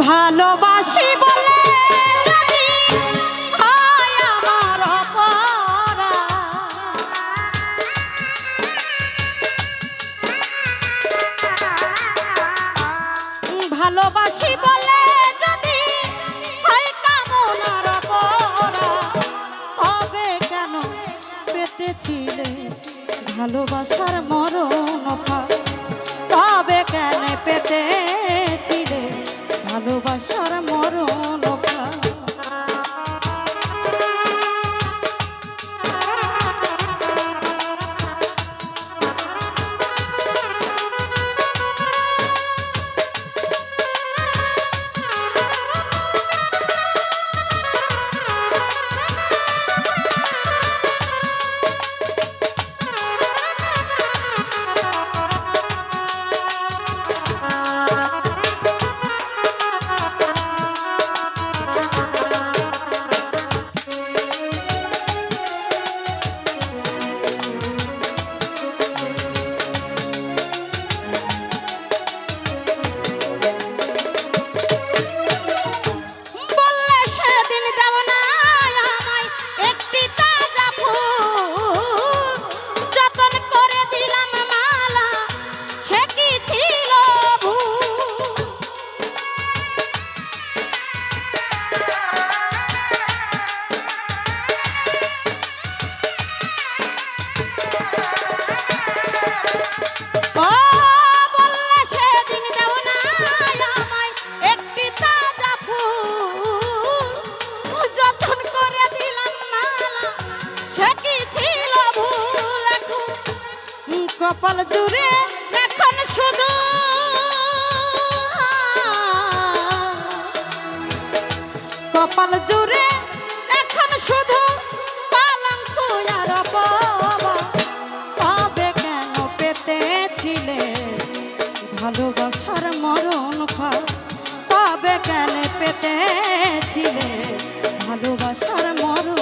ভালোবাসা ভালোবাসার মরণ পাবে কেন পেতে কপাল জুড়ে এখন শুধু কপাল জুড়ে এখন শুধু তবে কেন পেতেছিলে ভালোবাসার মরণ খা তবে কেন ভালোবাসার মরণ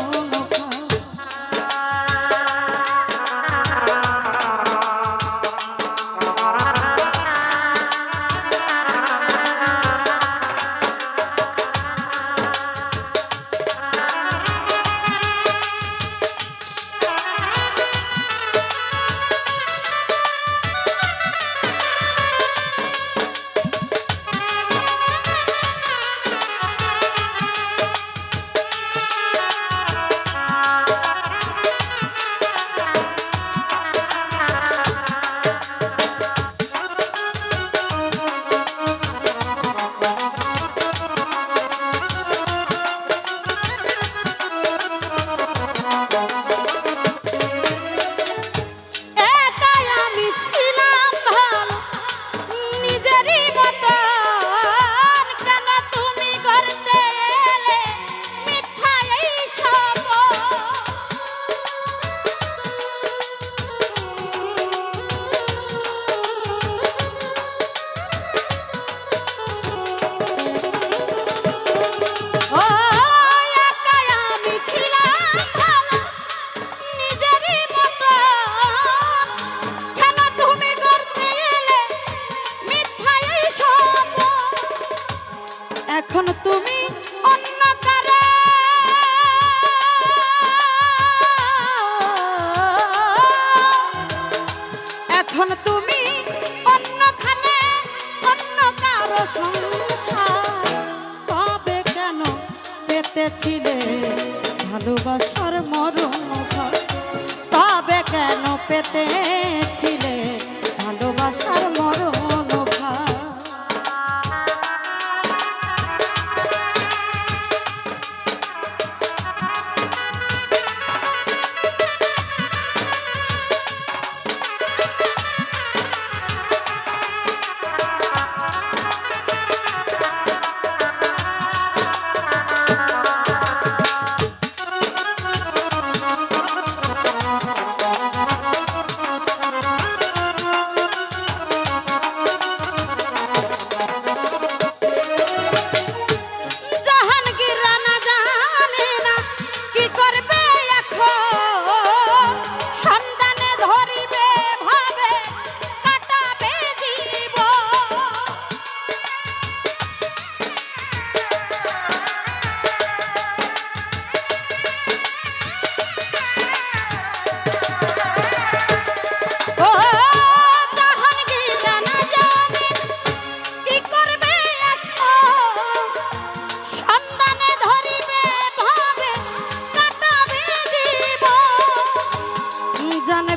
সংসার তবে কেন ভালোবাসার মরণ তবে কেন পেতে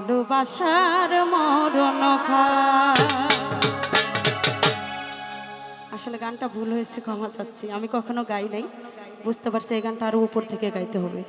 ভালোবাসার মরণ আসলে গানটা ভুল হয়েছে, ক্ষমা চাচ্ছি। আমি কখনো গাই নাই। বুঝতে পারছি এই গানটা আরও উপর থেকে গাইতে হবে।